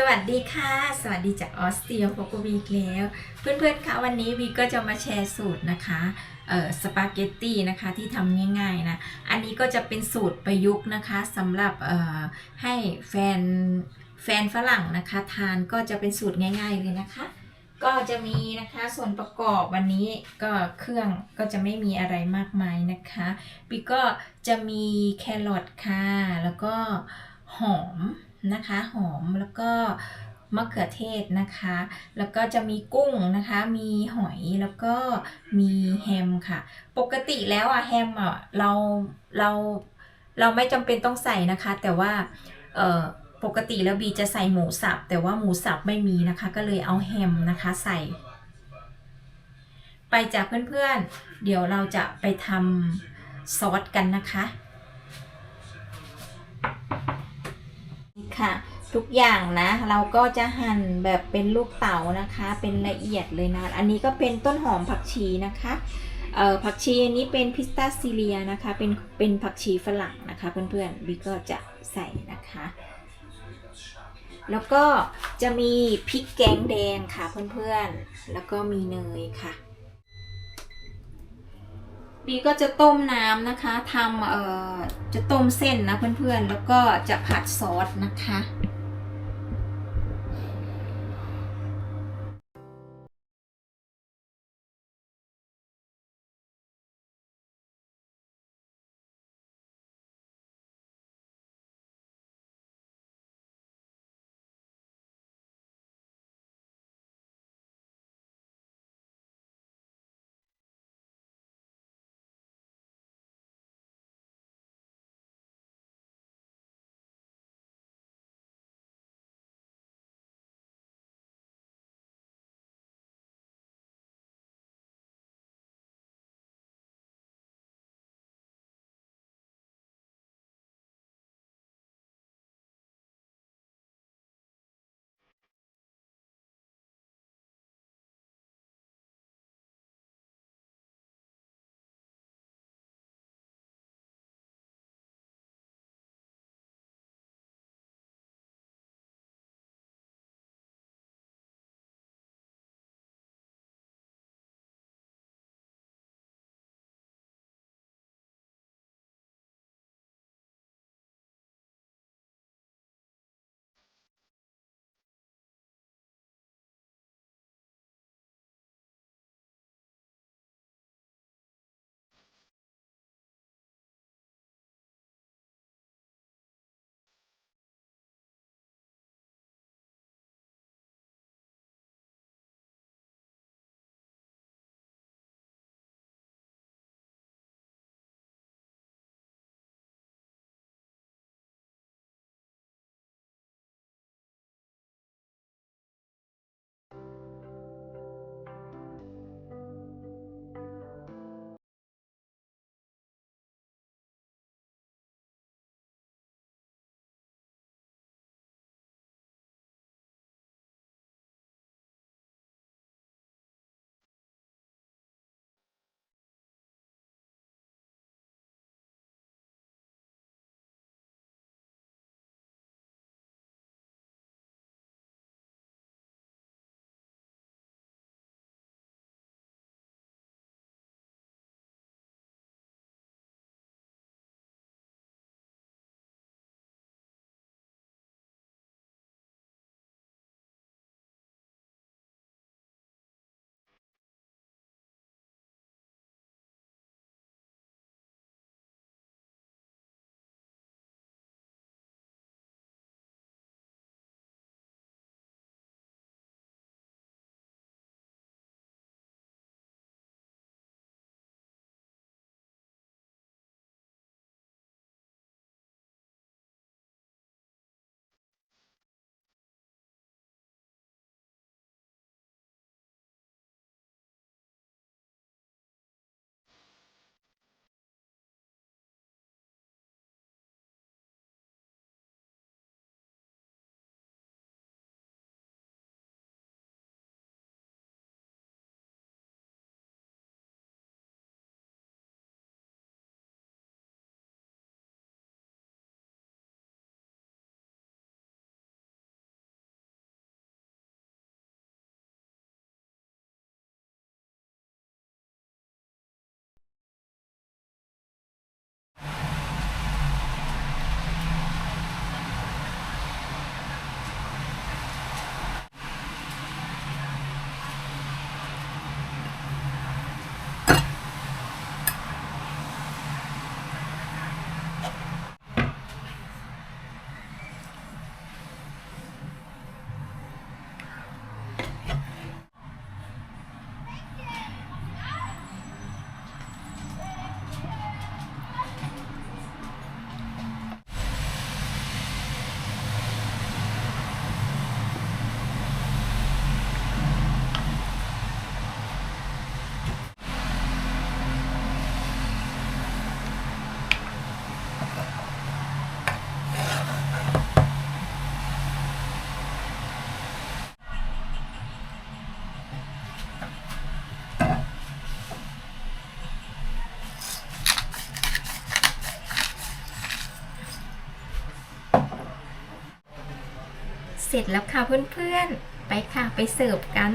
สวัสดีค่ะ สวัสดีจากออสเตรียโปโกวีกแล้ว เพื่อนๆคะวันนี้วีก็จะมาแชร์สูตรนะคะเอ่อสปาเกตตี้นะคะที่ทำง่ายๆนะ อันนี้ก็จะเป็นสูตรประยุกต์นะคะสำหรับเอ่อให้แฟนแฟนฝรั่งนะคะทานก็จะเป็นสูตรง่าย ๆเลยนะคะ ก็จะมีนะคะส่วนประกอบวันนี้ก็เครื่องก็จะไม่มีอะไรมากมายนะคะปีก็จะมีแครอทค่ะแล้วก็หอม นะคะ หอมแล้วก็มะเขือเทศนะคะ แล้วก็จะมีกุ้งนะคะ มีหอยแล้วก็มีแฮมค่ะ ปกติแล้วอะแฮมอะเราเราเราไม่จำเป็นต้องใส่นะคะ แต่ว่าเออปกติแล้วบีจะใส่หมูสับ แต่ว่าหมูสับไม่มีนะคะ ก็เลยเอาแฮมนะคะใส่ ไปจากเพื่อนๆเดี๋ยวเราจะไปทำซอสกันนะคะ ค่ะ ทุกอย่างนะ เราก็จะหั่นแบบเป็นลูกเต๋านะคะ เป็นละเอียดเลยนะ อันนี้ก็เป็นต้นหอมผักชีนะคะเอ่อผักชีอันนี้เป็นพิสตาซิเลียนะคะ เป็นเป็นผักชีฝรั่งนะคะเพื่อนๆบิ๊กก็จะใส่นะคะ แล้วก็จะมีพริกแกงแดงค่ะเพื่อนๆ แล้วก็มีเนยค่ะ ปีก็จะต้มน้ำนะคะทำเอ่อจะต้มเส้นนะเพื่อนๆ แล้วก็จะผัดซอสนะคะ ร็จแล้วค่ะเพื่อนๆ ไปค่ะไปเสิร์ฟกัน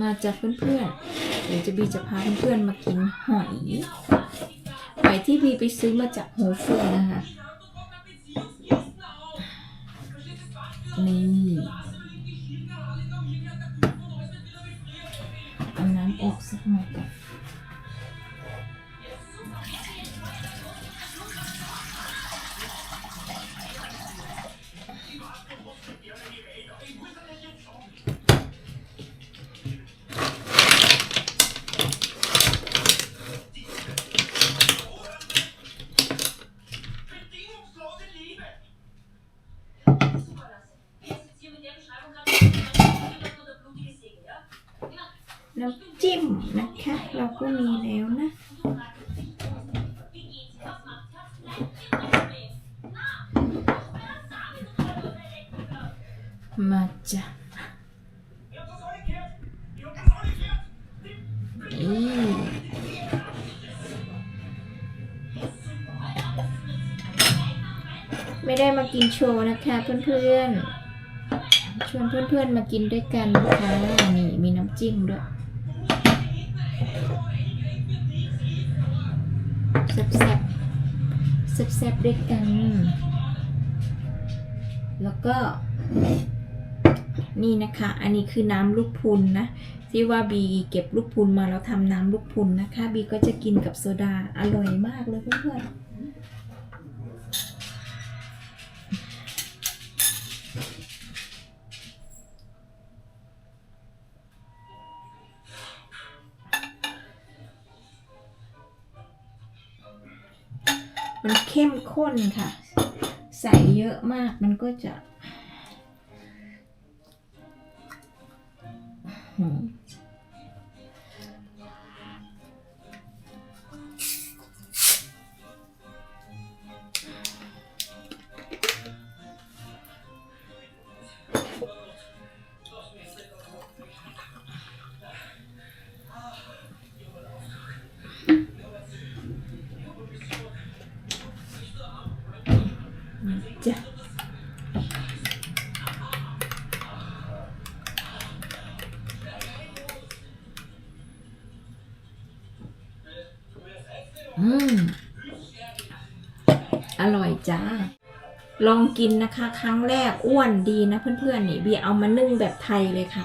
มาจากเพื่อนๆ เดี๋ยวจะบีจะพาเพื่อนๆมากินหอย หอยที่บีไปซื้อมาจากโฮเฟอร์นะคะนี่ ไม่ได้มากินโชว์นะคะเพื่อนๆ ชวนเพื่อนๆมากินด้วยกันนะคะนี่มีน้ำจิ้มด้วยแซ่บแซ่บแซ่บแซ่บๆด้วยกัน แล้วก็ นี่นะคะ อันนี้คือน้ำลูกพุนนะที่ว่าบีเก็บลูกพุนมาแล้วทำน้ำลูกพุนนะคะ บีก็จะกินกับโซดาอร่อยมากเลยเพื่อนๆ มันเข้มข้นค่ะ ใส่เยอะมากมันก็จะหืม อืม อร่อยจ้า ลองกินนะคะ ครั้งแรกอ้วนดีนะเพื่อนๆนี่เบียเอามานึ่งแบบไทยเลยค่ะ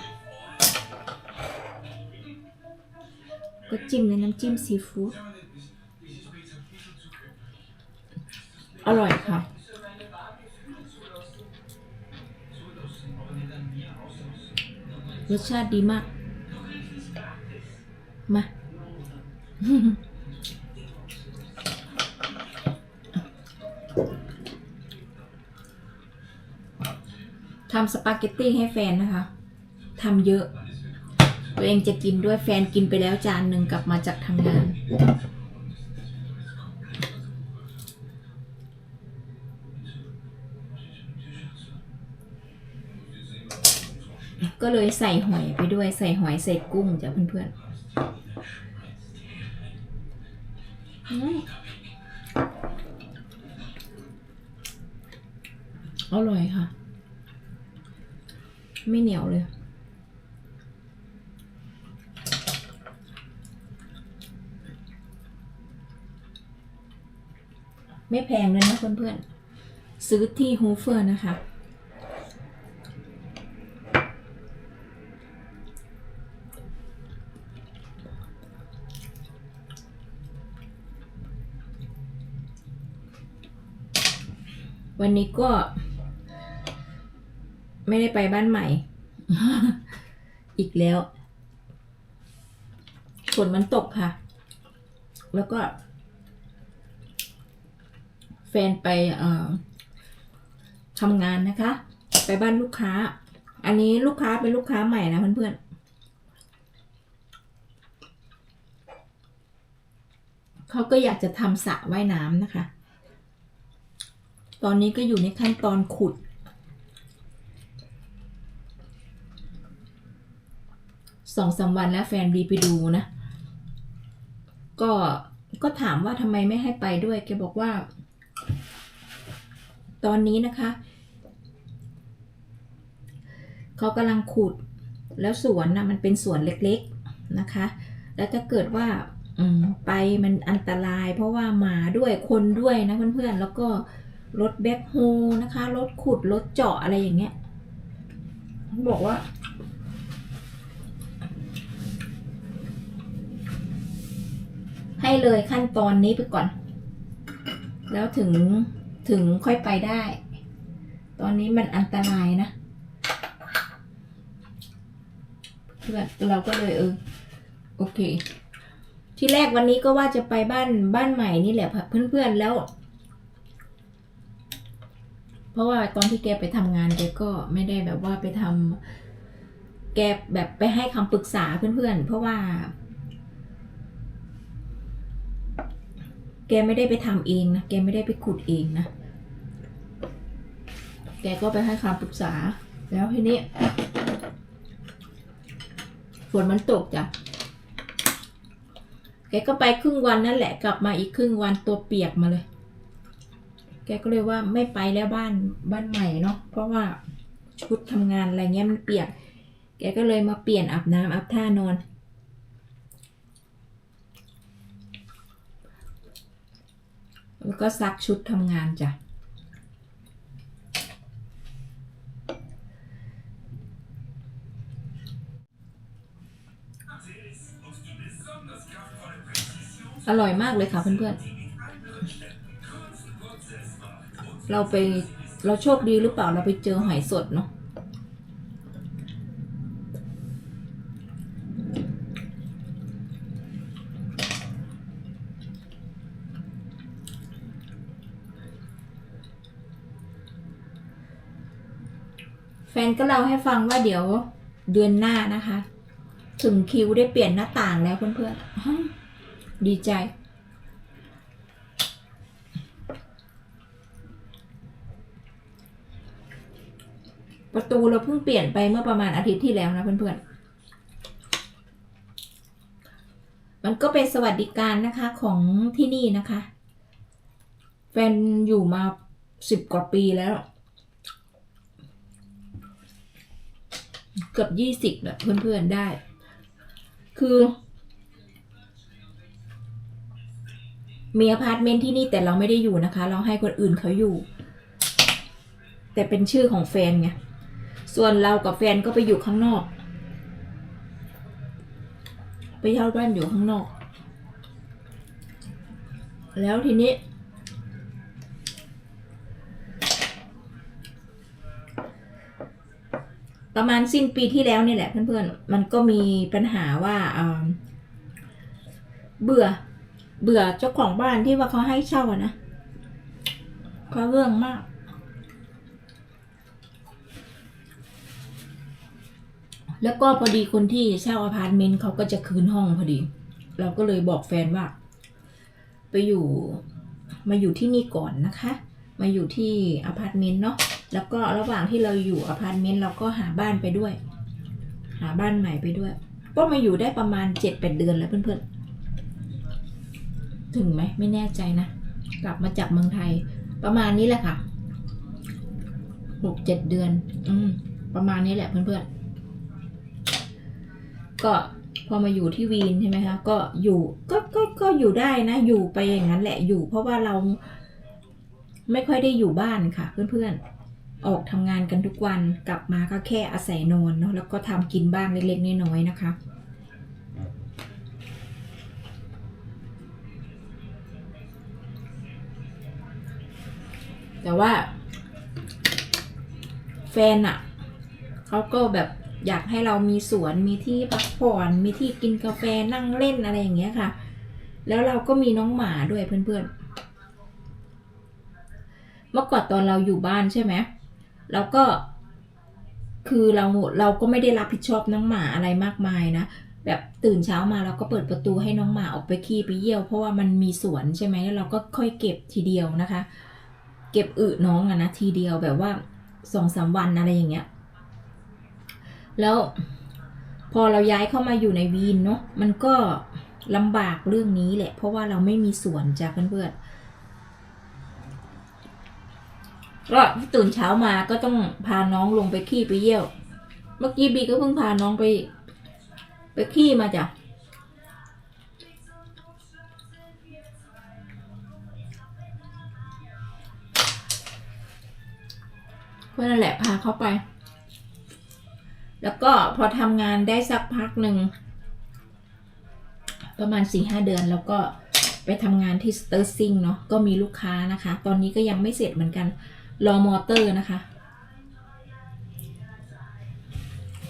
ก็จิ้มในน้ำจิ้มซีฟู้ด อร่อยค่ะรสชาติดีมาก มาำสปาเกตตี้ให้แฟนนะคะทำเยอะ ตัวเองจะกินด้วยแฟนกินไปแล้วจานหนึ่งกลับมาจากทำงาน ก็เลยใส่หอยไปด้วยใส่หอยใส่กุ้งจ้ะเพื่อนๆอืมอร่อยค่ะ ไม่เหนียวเลย ไม่แพงเลยนะเพื่อนๆ ซื้อที่ฮูเฟอร์นะคะ วันนี้ก็ ไม่ได้ไปบ้านใหม่ อีกแล้วฝนมันตกค่ะ แล้วก็ แฟนไปทำงานนะคะ ไปบ้านลูกค้า อันนี้ลูกค้าเป็นลูกค้าใหม่นะเพื่อนๆเขาก็อยากจะทำสระว่ายน้ำนะคะ ตอนนี้ก็อยู่ในขั้นตอนขุด สองสามวันแล้วแฟนบีไปดูนะ ก็ก็ถามว่าทำไมไม่ให้ไปด้วยแกบอกว่า ตอนนี้นะคะเขากำลังขุดแล้วสวนนะมันเป็นสวนเล็กๆนะคะ แล้วถ้าเกิดว่าอืไปมันอันตราย เพราะว่าหมาด้วยคนด้วยนะเพื่อนๆแล้วก็รถแบ็คโฮนะคะรถขุดรถเจาะอะไรอย่างเงี้ยบอกว่า ให้เลยขั้นตอนนี้ไปก่อน แล้วถึงถึงค่อยไปได้ ตอนนี้มันอันตรายนะเพื่อนเราก็เลยเออโอเค ที่แรกวันนี้ก็ว่าจะไปบ้านบ้านใหม่นี่แหละเพื่อนๆแล้ว เพราะว่าตอนที่แกไปทำงานแกก็ไม่ได้แบบว่าไปทำแกแบบไปให้คำปรึกษาเพื่อนๆ เพราะว่า แกไม่ได้ไปทำเองนะแกไม่ได้ไปขุดเองนะ แกก็ไปให้คำปรึกษา แล้วทีนี้ฝนมันตกจ้ะแกก็ไปครึ่งวันนั่นแหละกลับมาอีกครึ่งวันตัวเปียกมาเลย แกก็เลยว่าไม่ไปแล้วบ้านบ้านใหม่เนาะเพราะว่าชุดทำงานอะไรเงี้ยมันเปียก แกก็เลยมาเปลี่ยนอาบน้ำอาบท่านอน แล้วก็ซักชุดทำงานจ้ะ อร่อยมากเลยค่ะเพื่อนๆ เราไปเราโชคดีหรือเปล่าเราไปเจอหอยสดเนาะ ก็เล่าให้ฟังว่าเดี๋ยวเดือนหน้านะคะ ถึงคิวได้เปลี่ยนหน้าต่างแล้วเพื่อนๆดีใจประตูเราเพิ่งเปลี่ยนไปเมื่อประมาณอาทิตย์ที่แล้วนะเพื่อนๆ มันก็เป็นสวัสดิการนะคะของที่นี่นะคะ แฟนอยู่มาสิบกว่าปีแล้ว เกือบยี่สิบแบบเพื่อนๆได้ คือ มีอพาร์ตเมนต์ที่นี่แต่เราไม่ได้อยู่นะคะ เราให้คนอื่นเขาอยู่ แต่เป็นชื่อของแฟนไงส่วนเรากับแฟนก็ไปอยู่ข้างนอก ไปเช่าบ้านอยู่ข้างนอก แล้วทีนี้ ประมาณสิ้นปีที่แล้วนี่แหละเพื่อนๆ มันก็มีปัญหาว่าเบื่อ เบื่อเจ้าของบ้านที่ว่าเขาให้เช่านะเขาเรื่องมาก แล้วก็พอดีคนที่เช่าอพาร์ตเมนต์เขาก็จะคืนห้องพอดี เราก็เลยบอกแฟนว่า ไปอยู่มาอยู่ที่นี่ก่อนนะคะ มาอยู่ที่อพาร์ตเมนต์เนาะ แล้วก็ระหว่างที่เราอยู่อพาร์ตเมนต์เราก็หาบ้านไปด้วย หาบ้านใหม่ไปด้วย ก็มาอยู่ได้ประมาณเจ็ดแปดเดือนแล้วเพื่อนๆ ถึงไหมไม่แน่ใจนะ กลับมาจากเมืองไทย ประมาณนี้แหละค่ะหกเจ็ดเดือน อืม ประมาณนี้แหละเพื่อนๆ ก็พอมาอยู่ที่วีนใช่ไหมคะ ก็อยู่ก็ก็ก็อยู่ได้นะ อยู่ไปอย่างนั้นแหละอยู่เพราะว่าเราไม่ค่อยได้อยู่บ้านค่ะ เพื่อนๆ ออกทำงานกันทุกวันกลับมาก็แค่อาศัยนอนเนาะแล้วก็ทำกินบ้างเล็กๆน้อยๆนะคะ แต่ว่า แฟนอะเขาก็แบบอยากให้เรามีสวนมีที่พักผ่อนมีที่กินกาแฟนั่งเล่นอะไรอย่างเงี้ยค่ะ แล้วเราก็มีน้องหมาด้วยเพื่อนๆเมื่อก่อนตอนเราอยู่บ้านใช่ไหม เราก็ คือเราเราก็ไม่ได้รับผิดชอบน้องหมาอะไรมากมายนะแบบตื่นเช้ามาเราก็เปิดประตูให้น้องหมาออกไปขี้ไปเยี่ยว เพราะว่ามันมีสวนใช่ไหมแล้วเราก็ค่อยเก็บทีเดียวนะคะ เก็บอึน้องอะนะทีเดียวแบบว่าสองสามวันอะไรอย่างเงี้ย แล้วพอเราย้ายเข้ามาอยู่ในวีนเนาะมันก็ลำบากเรื่องนี้แหละ เพราะว่าเราไม่มีสวนจ้ะเพื่อนๆ ก็ตื่นเช้ามาก็ต้องพาน้องลงไปขี้ไปเยี่ยว เมื่อกี้บีก็เพิ่งพาน้องไป ไปขี้มาจ้ะก็นั่นแหละพาเขาไป แล้วก็พอทำงานได้สักพักหนึ่ง ประมาณสี่ห้าเดือนแล้วก็ไปทำงานที่สเตอร์ซิงเนาะก็มีลูกค้านะคะ ตอนนี้ก็ยังไม่เสร็จเหมือนกัน รอมอเตอร์นะคะ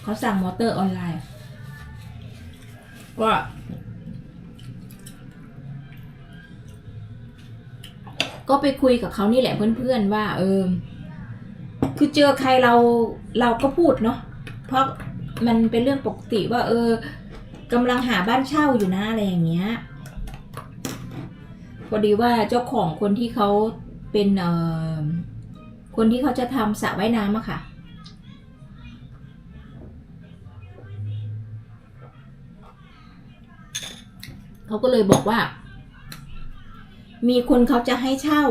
เขาสั่งมอเตอร์ออนไลน์ก็ก็ไปคุยกับเขานี่แหละเพื่อนๆว่า เออ คือเจอใครเราเราก็พูดเนาะเพราะมันเป็นเรื่องปกติว่า เออกำลังหาบ้านเช่าอยู่นะอะไรอย่างเงี้ยพอดีว่าเจ้าของคนที่เขาเป็นเอ่อ คนที่เขาจะทำสระว่ายน้ำอะค่ะ เขาก็เลยบอกว่า มีคนเขาจะให้เช่า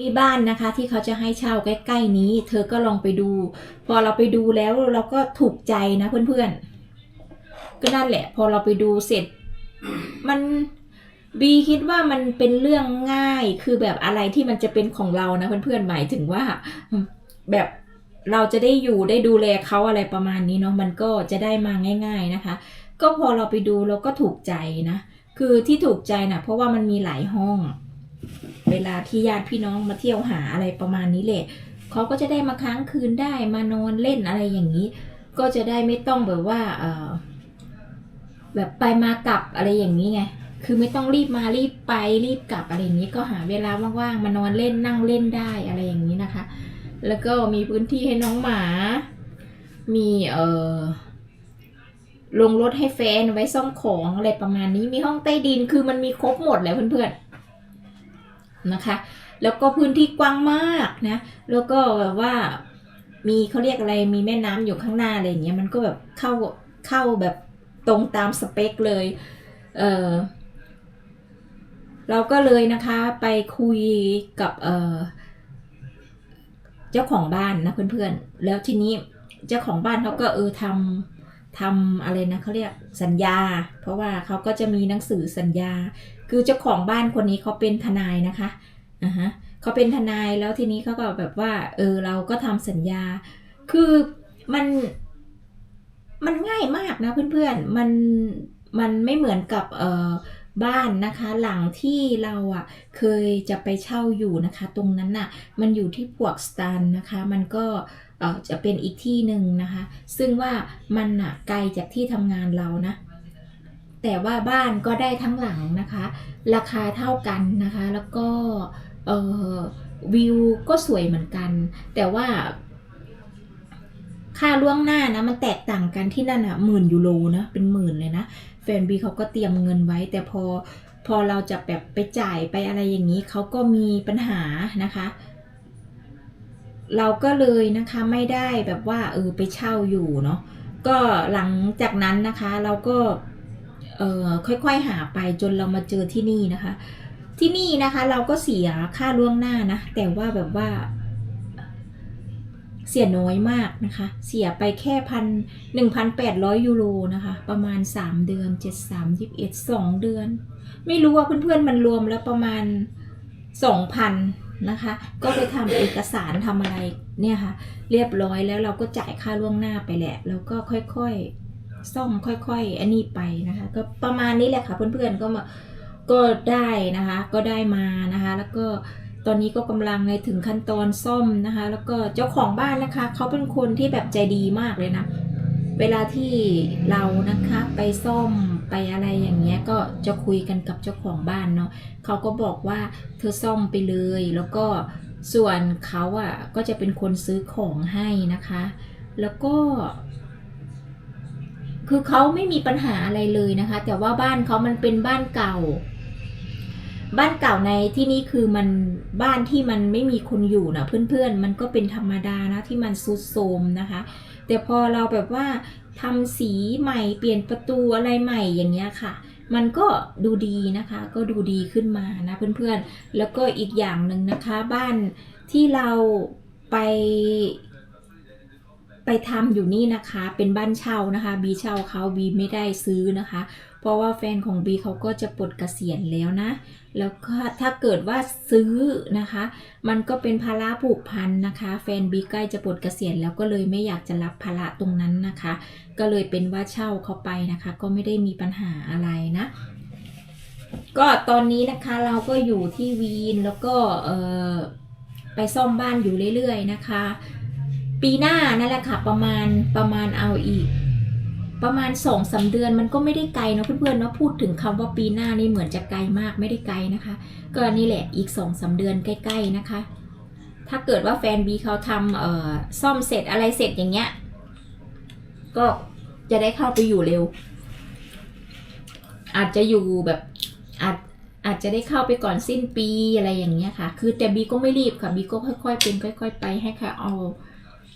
มีบ้านนะคะ ที่เขาจะให้เช่าใกล้ๆนี้ เธอก็ลองไปดู พอเราไปดูแล้วเราก็ถูกใจนะเพื่อนๆ ก็นั่นแหละ พอเราไปดูเสร็จ มัน บีคิดว่ามันเป็นเรื่องง่ายคือแบบอะไรที่มันจะเป็นของเรานะเพื่อนๆหมายถึงว่า แบบเราจะได้อยู่ได้ดูแลเขาอะไรประมาณนี้เนาะมันก็จะได้มาง่าย ๆนะคะ ก็พอเราไปดูเราก็ถูกใจนะ คือที่ถูกใจนะเพราะว่ามันมีหลายห้อง เวลาที่ญาติพี่น้องมาเที่ยวหาอะไรประมาณนี้แหละเขาก็จะได้มาค้างคืนได้มานอนเล่นอะไรอย่างนี้ ก็จะได้ไม่ต้องแบบว่า เออแบบไปมากลับอะไรอย่างนี้ไง คือไม่ต้องรีบมารีบไปรีบกลับอะไรอย่างนี้ก็หาเวลาว่างๆมานอนเล่นนั่งเล่นได้อะไรอย่างนี้นะคะ แล้วก็มีพื้นที่ให้น้องหมา มีเออลงรถให้แฟนไว้ซ่อมของอะไรประมาณนี้มีห้องใต้ดินคือมันมีครบหมดแหละเพื่อนๆนะคะ แล้วก็พื้นที่กว้างมากนะ แล้วก็แบบว่ามีเขาเรียกอะไรมีแม่น้ำอยู่ข้างหน้าอะไรอย่างเงี้ยมันก็แบบเข้าเข้าแบบตรงตามสเปคเลย เออ เราก็เลยนะคะไปคุยกับเเจ้าของบ้านนะเพื่อนๆ แล้วทีนี้เจ้าของบ้านเขาก็เออทำทำอะไรนะเขาเรียกสัญญา เพราะว่าเขาก็จะมีหนังสือสัญญา คือเจ้าของบ้านคนนี้เขาเป็นทนายนะคะอ่าฮะเขาเป็นทนายแล้วทีนี้เขาก็แบบว่า เออเราก็ทำสัญญา คือมันมันง่ายมากนะเพื่อนๆ มันมันไม่เหมือนกับเออ บ้านนะคะ หลังที่เราอะเคยจะไปเช่าอยู่นะคะ ตรงนั้นน่ะมันอยู่ที่พวกสตันนะคะ มันก็เออจะเป็นอีกที่หนึ่งนะคะ ซึ่งว่ามันอะไกลจากที่ทำงานเรานะแต่ว่าบ้านก็ได้ทั้งหลังนะคะ ราคาเท่ากันนะคะ แล้วก็เออวิวก็สวยเหมือนกัน แต่ว่า ค่าล่วงหน้านะมันแตกต่างกันที่นั่นอะหมื่นยูโรนะเป็นหมื่นเลยนะแฟนบีเขาก็เตรียมเงินไว้ แต่พอพอเราจะแบบไปจ่ายไปอะไรอย่างนี้เขาก็มีปัญหานะคะ เราก็เลยนะคะไม่ได้แบบว่าเออไปเช่าอยู่เนาะก็หลังจากนั้นนะคะเราก็เออค่อยๆหาไปจนเรามาเจอที่นี่นะคะ ที่นี่นะคะเราก็เสียค่าล่วงหน้านะ แต่ว่าแบบว่า เสียน้อยมากนะคะ เสียไปแค่พันหนึ่งพันแปดร้อยยูโรนะคะ ประมาณสามเดือนเจ็ดสามยิบเอ็ดสองเดือน ไม่รู้ว่าเพื่อนๆมันรวมแล้วประมาณสองพันนะคะ ก็ไปทำเอกสารทำอะไรเนี่ยค่ะ เรียบร้อยแล้วเราก็จ่ายค่าล่วงหน้าไปแหละ แล้วก็ค่อยๆ ซ่อมค่อยๆ อันนี้ไปนะคะ ก็ประมาณนี้แหละค่ะเพื่อนๆ ก็มา ก็ได้นะคะ ก็ได้มานะคะ แล้วก็ ตอนนี้ก็กำลังในถึงขั้นตอนซ่อมนะคะ แล้วก็เจ้าของบ้านนะคะ เขาเป็นคนที่แบบใจดีมากเลยนะ เวลาที่เรานะคะไปซ่อมไปอะไรอย่างเงี้ยก็จะคุยกันกับเจ้าของบ้านเนาะเขาก็บอกว่าเธอซ่อมไปเลย แล้วก็ส่วนเขาอะก็จะเป็นคนซื้อของให้นะคะ แล้วก็ คือเขาไม่มีปัญหาอะไรเลยนะคะ แต่ว่าบ้านเขามันเป็นบ้านเก่า บ้านเก่าในที่นี้คือมันบ้านที่มันไม่มีคนอยู่นะเพื่อนๆ มันก็เป็นธรรมดานะที่มันซุดโทรมนะคะ แต่พอเราแบบว่าทำสีใหม่เปลี่ยนประตูอะไรใหม่อย่างเงี้ยค่ะ มันก็ดูดีนะคะ ก็ดูดีขึ้นมานะเพื่อนๆ แล้วก็อีกอย่างหนึ่งนะคะบ้านที่เราไปไปทำอยู่นี่นะคะ เป็นบ้านเช่านะคะ บีเช่าเขาบีไม่ได้ซื้อนะคะ เพราะว่าแฟนของบีเขาก็จะปลดเกษียณแล้วนะ แล้วก็ถ้าเกิดว่าซื้อนะคะ มันก็เป็นภาระผูกพันนะคะ แฟนบีใกล้จะปลดเกษียณแล้วก็เลยไม่อยากจะรับภาระตรงนั้นนะคะ ก็เลยเป็นว่าเช่าเขาไปนะคะ ก็ไม่ได้มีปัญหาอะไรนะก็ตอนนี้นะคะเราก็อยู่ที่วีนแล้วก็ไปซ่อมบ้านอยู่เรื่อยๆนะคะ ปีหน้านั่นแหละค่ะประมาณประมาณเอาอีก ประมาณสองสาเดือนมันก็ไม่ได้ไกลเนาะเพื่อนๆเนาะพูดถึงคำว่าปีหน้านี่เหมือนจะไกลมากไม่ได้ไกลนะคะ ก็นี่แหละอีกสองสาเดือนใกล้ ๆนะคะ ถ้าเกิดว่าแฟนบีเขาทำเอ่อซ่อมเสร็จอะไรเสร็จอย่างเงี้ยก็จะได้เข้าไปอยู่เร็ว อาจจะอยู่แบบอาจอาจจะได้เข้าไปก่อนสิ้นปีอะไรอย่างเงี้ยค่ะ คือแต่บีก็ไม่รีบค่ะบีก็ค่อยๆเป็นค่อย ๆ ไปให้ค่ะเอา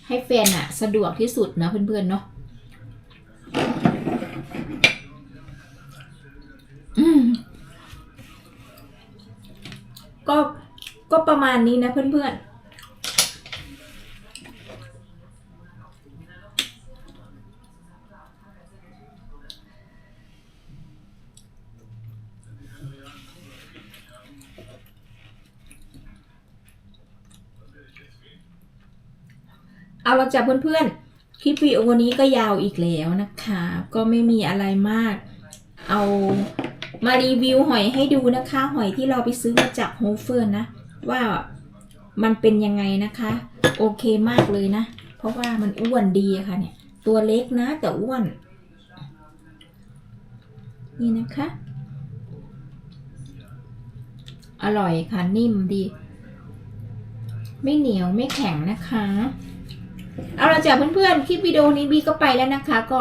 ให้แฟนอะสะดวกที่สุดนะเพื่อนๆเนาะ ก็ก็ประมาณนี้นะเพื่อนๆเอาเราจับเพื่อน วิดีโอนี้ก็ยาวอีกแล้วนะคะ ก็ไม่มีอะไรมาก เอามารีวิวหอยให้ดูนะคะ หอยที่เราไปซื้อมาจากโฮเฟอร์นะ ว่ามันเป็นยังไงนะคะ โอเคมากเลยนะ เพราะว่ามันอ้วนดีค่ะเนี่ย ตัวเล็กนะแต่อ้วน นี่นะคะ อร่อยค่ะนิ่มดี ไม่เหนียวไม่แข็งนะคะ เอาละจากเพื่อนๆ คลิปวิดีโอนี้บีก็ไปแล้วนะคะก็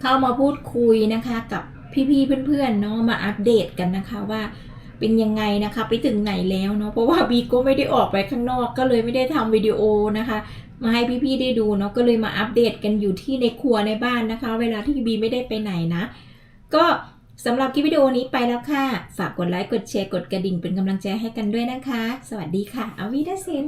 เข้ามาพูดคุยนะคะ กับพี่ๆเพื่อนๆเนาะมาอัปเดตกันนะคะว่าเป็นยังไงนะคะไปถึงไหนแล้วเนาะเพราะว่าบีก็ไม่ได้ออกไปข้างนอกก็เลยไม่ได้ทำวิดีโอนะคะ มาให้พี่ๆได้ดูเนาะก็เลยมาอัปเดตกันอยู่ที่ในครัวในบ้านนะคะ เวลาที่บีไม่ได้ไปไหนนะ ก็สำหรับคลิปวิดีโอนี้ไปแล้วค่ะ ฝากกดไลค์กดแชร์กดกระดิ่งเป็นกำลังใจให้กันด้วยนะคะ สวัสดีค่ะอาวีดาเซน